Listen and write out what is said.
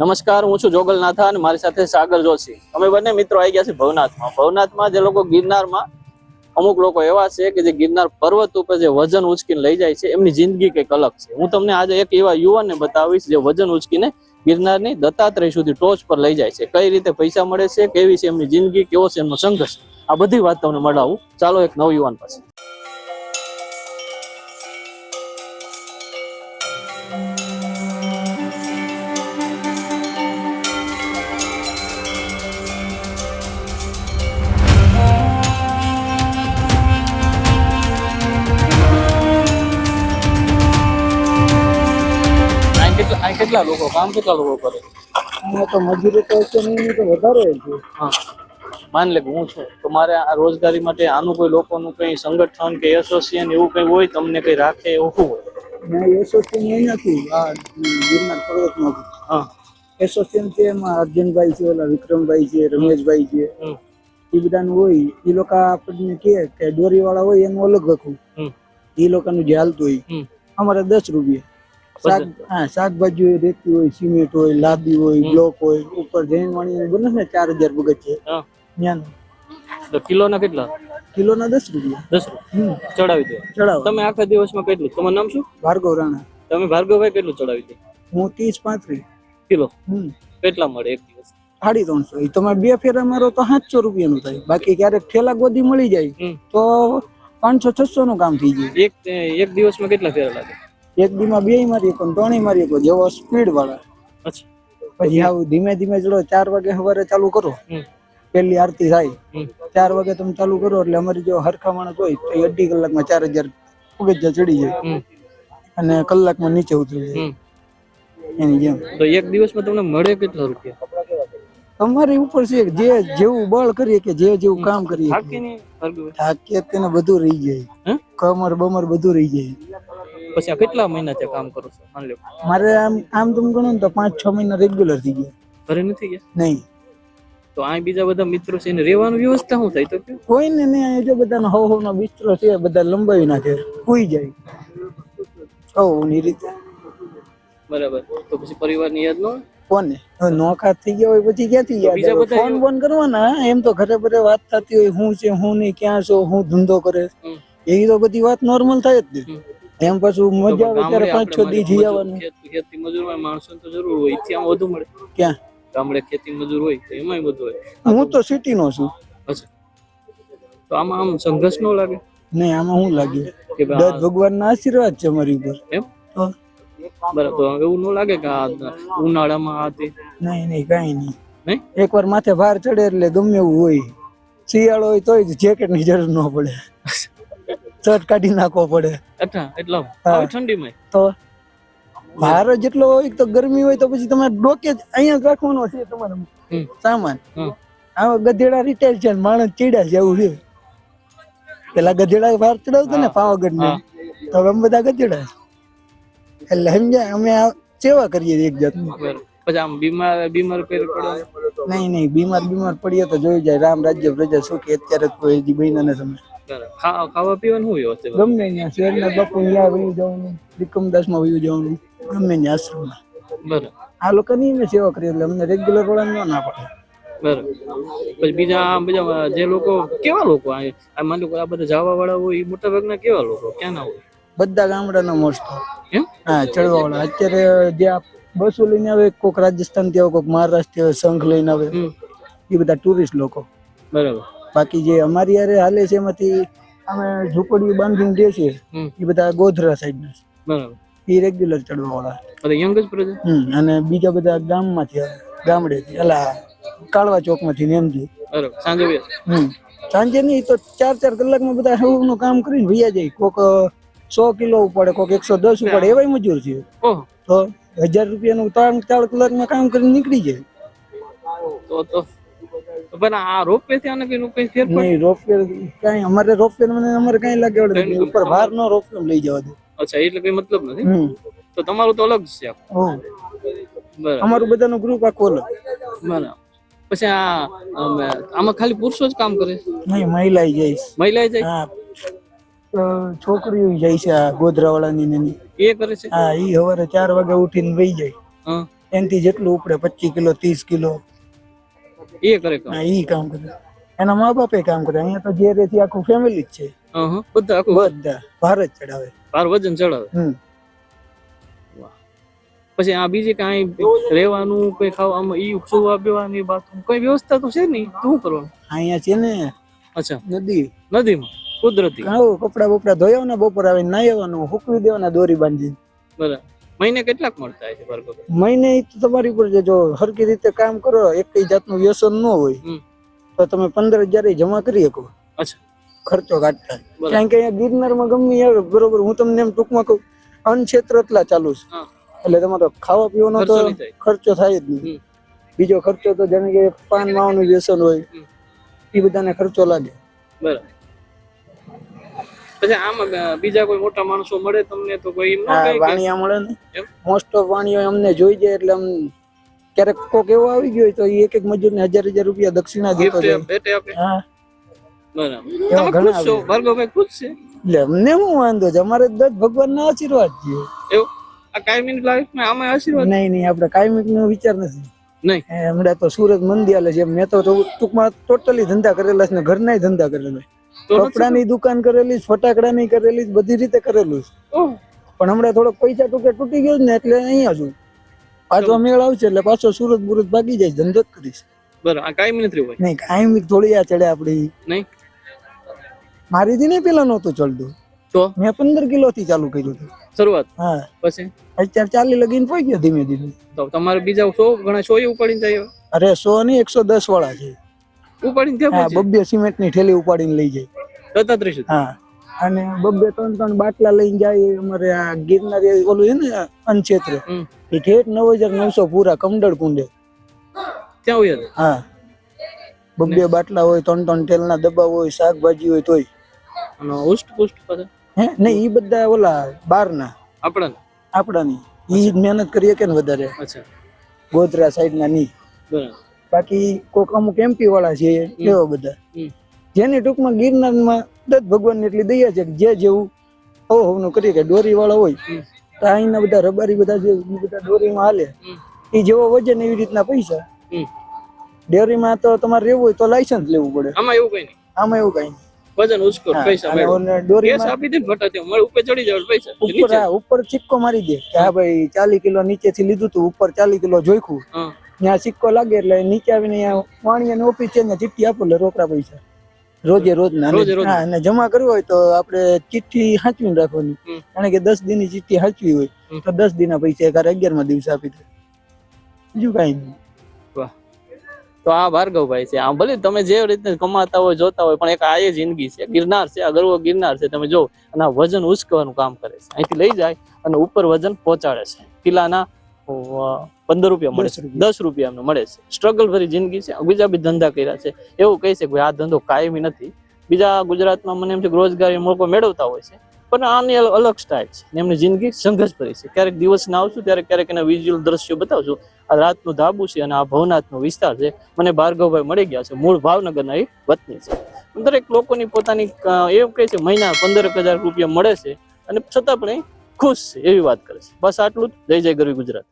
નમસ્કાર, હું છું જોગલ નાથા અને મારી સાથે સાગર જોશી. અમે બંને મિત્રો આવી ગયા છે ભવનાથમાં. ભવનાથમાં જે લોકો ગિરનારમાં, અમુક લોકો એવા છે કે જે ગિરનાર પર્વત ઉપર જે વજન ઉચકીને લઈ જાય છે, એમની જિંદગી કંઈક અલગ છે. હું તમને આજે એક એવા યુવાનને બતાવીશ જે વજન ઉચકીને ગિરનારની દત્તાત્રેય સુધી ટોચ પર લઈ જાય છે. કઈ રીતે પૈસા મળે છે, કેવી છે એમની જિંદગી, કેવો છે એમનો સંઘર્ષ? આ બધી વાત તમને મળાવું. ચાલો એક નવ યુવાન પાસે. કેટલા લોકો કામ કેટલા લોકો કરે? અહીંયા તો મજૂરી તો છે નહીં તો વધારે છે હા. માન લે કે હું છું. તો મારે આ રોજગારી માટે આનું કોઈ લોકોનું કઈ સંગઠન કે એસોસિએશન એવું કઈ હોય તમને કઈ રાખે એવું હોય? મેં એસોસિએશન એ નથી. આ ગિરનાર પર્વતમાં હા. એસોસિએશન છે એમાં અર્જુનભાઈ છે ઓલા વિક્રમભાઈ છે રમેશભાઈ છે. એ બધાનું હોય. એ લોકો આપણને કહે કે દોરી વાળા હોય એનું અલગ રાખવું એ લોકોનું જે હાલતું હોય. અમારે દસ રૂપિયા. હા શાકભાજી હોય રેતી હોય સિમેન્ટ હોય લાદી હોય બ્લોક હોય ઉપર જૈન વાણી બને ને ચાર હજાર પગથિયે ત્યાં. તો કિલોના કેટલા? કિલોના દસ રૂપિયા. દસ રૂપિયા. ચડાવી દો. ચડાવો તમે આખા દિવસમાં કેટલું? તમારું નામ શું? ભાર્ગવ રાણા. તમે ભાર્ગવભાઈ કેટલું ચડાવી દો? હું ત્રીસ પાંત્રીસ. કિલો. કેટલા મળે એક દિવસ? સાડી ત્રણસો. એ તમે બે ફેરા મારો તો સાતસો રૂપિયા નું થાય. બાકી ક્યારેક ઠેલા ગોદી મળી જાય તો પાંચસો છસો નું કામ થઈ જાય. એક એક દિવસમાં કેટલા ફેરા લાગે? એક દીમાં બે મારી શકો ત્રણેય મારી કોઈ જેવો સ્પીડ વાળા. પછી આવું ધીમે ધીમે ચડો ચાર વાગે સવારે ચાલુ કરો. પેલી આરતી થાય. ચાર વાગે તમે ચાલુ કરો એટલે અમારી જો હરખા માણસ હોય તો અઢી કલાકમાં ચાર હજાર પગથિયા ચડી જાય. અને કલાકમાં નીચે ઉતરી જાય. એની જેમ. તો એક દિવસમાં તમને મળે કેટલા રૂપિયા? તમારી ઉપર છે જે જેવું બળ કરીએ કે જે જેવું કામ કરીએ. થાકીએ તેને બધું રહી જાય. કમર બમર બધું રહી જાય. પછી આ કેટલા મહિના ત્યાં કામ કરો છો? માની લો. મારે આમ આમ તમે ગણો ને તો પાંચ છ મહિના રેગ્યુલર થઈ ગયા. ઘરે નથી ગયા? નહીં. તો આ બીજા બધા મિત્રો છે એને રહેવાનું વ્યવસ્થા શું થાય તો કોઈ ને અહીં જો બધાનો હો હવ નો બિસ્તરો છે બધા લંબાવી નાખે કોઈ જાય. હવની રીતે. બરાબર. તો પછી પરિવારની યાદ નો કોને? નોખા થઈ ગયા હોય પછી ક્યાંથી યાદ બીજા બધા ફોન કરવાના એમ તો ઘરે ઘરે વાત થતી હોય હું છે હું નહીં ક્યાં છો હું ધંધો કરે. એવી તો બધી વાત નોર્મલ થાય જ હમ. એમ પાછું મજા આવે ત્યારે પાંચ છ દી જઈ આવવાનું ખેતી મજૂર હોય માણસો તો જરૂર હોય. એથી આમ વધુ મળે. ક્યાં? ગામડે ખેતી મજૂર હોય તો એમાંય બધું હોય. હું તો સિટી નો છું તો આમાં આમ સંઘર્ષ નો લાગે? નહીં આમાં હું લાગે દત્ત ભગવાન ના આશીર્વાદ છે મારી ઉપર. એમ? બરાબર હવે એવું ન લાગે કે આ ઉનાળામાં આ તે? નહીં નહીં કાંઈ નહીં. નહીં? એકવાર માથે ભાર ચડે એટલે ગમે એવું હોય. શિયાળો હોય તોય જેકેટની જરૂર ન પડે. શર્ટ કાઢી નાખવો પડે. અચ્છા એટલો ઠંડીમાં? તો ભાર જેટલો હોય તો ગરમી હોય તો પછી તમારે ડોકે જ અહીંયા રાખવાનો છે તમારે સામાન. આવા ગધેડા રિટેલ છે માણસ ચીડા છે એવું છે. પેલા ગધેડા ભાર ચડાવતો ને પાવાગઢ ને તો અમે બધા ગધેડા. એટલે સમજાય અમે સેવા કરીએ એક જાતની. પછી આમ બીમાર બીમાર પડે? નહીં નહીં બીમાર બીમાર પડીએ તો જોઈ જાય. રામ રાજ્ય પ્રજા સુખી. અત્યારે કોઈ હજી બહેના ને ખા- ખાવા પીવાનું શું વ્યવસ્થિત ગમે ત્યાં શહેરના બાપુ ત્યાં વયું જવાનું વિક્રમદાસમાં વયું જવાનું ગમે ત્યાં આશ્રમમાં. બરાબર. આ લોકોની અમે સેવા કરી એટલે અમને રેગ્યુલર વાળા ના પડે. બરાબર. પછી બીજા બીજા જે લોકો કેવા લોકો આ માની લો આ બધા જવા વાળા હોય એ મોટા ભાગના કેવા લોકો? ક્યાંના હોય? બધા ગામડાના મોસ્ટ હા ચડવા વાળા. અત્યારે જે બસો લઈને આવે કોક રાજસ્થાનથી આવે કોક મહારાષ્ટ્ર આવે સંઘ લઈને આવે એ બધા ટુરિસ્ટ લોકો. બરાબર. બાકી જે અમારી યારે હાલે છે એમાંથી અમે ઝૂંપડીઓ બાંધીને જે છે એ બધા ગોધરા સાઈડ ના બરાબર. એ રેગ્યુલર ચડવા વાળા યંગ જ પ્રજા હમ અને બીજા બધા ગામમાંથી ગામડેથી એલા કાળવા ચોકમાંથી ને એમથી બરાબર. સાંજે હમ. સાંજે નહીં તો ચાર ચાર કલાકમાં બધા નું કામ કરીને વૈયા જાય. કોક સો કિલો ઉપાડે કોક એકસો દસ ઉપાડે એવાય મજૂર છે. તો હજાર રૂપિયાનું ત્રણ ચાર કલાકમાં કામ કરીને નીકળી જાય. તો તો તો. પણ આ રોપવે થી અને કઈ કઈ ફેર નહીં રોપવે કઈ અમારે રોપવે મને અમારે કઈ લાગે વળે ઉપર ભાર નો રોપવે લઈ જવા દે. અચ્છા એટલે કઈ મતલબ નથી? તો તમારું તો અલગ છે. બરાબર. અમારું બધાનું ગ્રુપ આખું અલગ. બરાબર. પછી આ આમાં ખાલી પુરુષો જ કામ કરે? નહીં મહિલા જાય મહિલા જાય? હા. છોકરીઓ જાય છે આ ગોધરા વાળાની ને એ કરે છે? હા ઈ સવારે ચાર વાગે ઉઠીને વહી જાય. હા. એનથી જેટલું ઉપડે પચીસ કિલો ત્રીસ કિલો. એ કરે કામ. હા, ઈ કામ કરે. એના મા બાપે કામ કરે. અહીંયા તો જે રેથી આખું ફેમિલી જ છે. બધા આખું? બધા. ભારત ચડાવે. ભાર વજન ચડાવે? પછી આ બીજી કાંઈ રહેવાનું કઈ ખાવામાં ઈ સુવા બેવાની વાત કઈ વ્યવસ્થા તો છે નહીં. તો શું કરવાનું? અહીંયા છે ને અચ્છા. નદી. નદીમાં? કુદરતી? આવો કપડા બપડા ધોયાવના બપોર આવીને નાહી આવવાનું. હુકવી દેવાના દોરી બાંધી બરાબર. મહિને કેટલાક મળતા છે ભાર્ગવ મહિને ઈ તો તમારી ઉપર છે જો હરકી રીતે કામ કરો એક જાતનું વ્યસન ન હોય. હમ. તો તમે પંદર હજાર જમા કરી શકો. અચ્છા. ખર્ચો કાઢતા બરાબર. કારણ કે અહીંયા ગિરનારમાં ગમે એ આવે બરોબર હું તમને એમ ટૂંકમાં કહું અનક્ષેત્ર એટલા ચાલુ છે. હા. એટલે તમારો ખાવા પીવાનો તો ખર્ચો નહીં થાય. ખર્ચો થાય જ નહીં. બીજો ખર્ચો તો જાણે કે પાન માવાનું વ્યસન હોય. હમ. એ બધાને ખર્ચો લાગે. બરાબર. પછી આમાં બીજા કોઈ મોટા માણસો મળે તમને તો કોઈ એમ ન કહે વાણિયા મળે ને. મોસ્ટ ઓફ વાણિયો અમને જોઈ જાય એટલે આમ ક્યારેક કોક એવો આવી ગયો તો એક એક એક મજૂરને હજાર હજાર રૂપિયા દક્ષિણા દેતો ભેટે આપે હા. ના નો સુરત મંદિર છે. મેં તો ટૂંકમાં ટોટલી ધંધા કરેલા છે ને ઘરના ધંધા કરેલા કપડાની દુકાન કરેલી ફટાકડાની કરેલી બધી રીતે કરેલું છે. પણ હમણાં થોડોક પૈસા ટૂંકે તૂટી ગયો ને એટલે અહીંયા છું પાછો મેળ આવશે એટલે પાછો સુરત બુરત ભાગી જાય ધંધો જ કરીશ. બરાબર. આ કાયમી નથી નહીં થોડી આ ચડે આપડી નહીં? મારી થી નહીં પેલા નહોતું ચડતું. તો? મેં પંદર કિલો થી ચાલુ કર્યું હતું. શરૂઆત? હા. પછી? અત્યારે ચાલી લગીને પહોંચ્યો ધીમે ધીમે. તો તમારે બીજા સો ઘણા સો ઉપાડીને જાય અરે સો ની એકસો દસ વાળા છે. ઉપાડીને પહોંચે બબ્બે સિમેન્ટની ઠેલી ઉપાડીને લઈ જાય. દત્તાત્રેય હા. અને બબ્બે ત્રણ ત્રણ બાટલા લઈને જાય અમારે આ ગિરનાર ઓલું છે ને અનક્ષેત્ર. એ ઠેઠ નવ હજાર નવસો પૂરા કમડળ કુંડે. ત્યાં હોય હા. બબ્બે બાટલા હોય ત્રણ ત્રણ તેલના ડબ્બા હોય શાકભાજી હોય તોય. અને ઉષ્ટ પુષ્ટ હે? નહીં એ બધા ઓલા બારના. આપણા આપણાની. એ મહેનત કરીએ કે ને વધારે. અચ્છા. ગોધરા સાઈડ ના. ની બરાબર. બાકી કોક અમુક એમપી વાળા છે એવા બધા. જેની ટૂંકમાં ગિરનારમાં દત્ત ભગવાન એટલી દયા છે કે જે જેવું અવહવનું કરી કે દોરી વાળા હોય. તો અહીંના બધા રબારી બધા જે બધા દોરીમાં હાલે. એ જેવો વજન એવી રીતના પૈસા. ડેરીમાં તો તમારે રહેવું હોય તો લાયસન્સ લેવું પડે. આમાં એવું કઈ નહીં. આમાં એવું કઈ નહીં. વજન ઉચકો પૈસા આપી દે ઉપર ચડી જાવ પૈસા. ઉપર ચિક્કો મારી દે કે હા ભાઈ ચાલી કિલો નીચેથી લીધું તું ઉપર ચાલી કિલો જોઈખું. ત્યાં સિક્કો લાગે એટલે નીચે આવીને વાણિયાની ઓફિસ છે ને ચિઠ્ઠી આપો એટલે રોકડા પૈસા. રોજે રોજ ના અને જમા કરવું હોય તો આપણે ચિઠ્ઠી સાચવીને રાખવાની. કારણ કે દસ દિનની ચિઠ્ઠી સાચવી હોય તો દસ દિનના પૈસા એક અગિયારમાં દિવસે આપી દે. બીજું કઈ નહીં. તો આ ભાર્ગવભાઈ છે. આમ ભલે તમે જે રીતે કમાતા હોય જોતા હોય પણ એક આ એ જિંદગી છે. ગિરનાર છે આ ગરવો ગિરનાર છે. તમે જો અને આ વજન ઉચકવાનું કામ કરે છે. અહીંથી લઈ જાય અને ઉપર વજન પહોંચાડે છે. કિલ્લાના પંદર રૂપિયા મળે છે દસ રૂપિયા. એમને મળે છે. સ્ટ્રગલ ભરી જિંદગી છે. બીજા બી ધંધા કર્યા છે. એવું કહી છે ભાઈ આ ધંધો કાયમી નથી. બીજા ગુજરાતમાં મને એમ છે રોજગારી મોકો મેળવતા હોય છે. પણ આની અલગ સ્ટાઇલ છે. એમની જિંદગી સંઘર્ષ ભરી છે. ક્યારેક દિવસના આવશું ત્યારે ક્યારેક એના વિઝ્યુઅલ દ્રશ્યો બતાવશું. આ રાતનું ધાબુ છે અને આ ભવનાથનો વિસ્તાર છે. મને ભાર્ગવભાઈ મળી ગયા છે મૂળ ભાવનગરના એ વતની છે. દરેક લોકોની પોતાની એવું કહે છે મહિના પંદર હજાર રૂપિયા મળે છે. અને છતાં પણ એ ખુશ છે એવી વાત કરે છે. બસ આટલું જ. જય જય ગરવી ગુજરાત.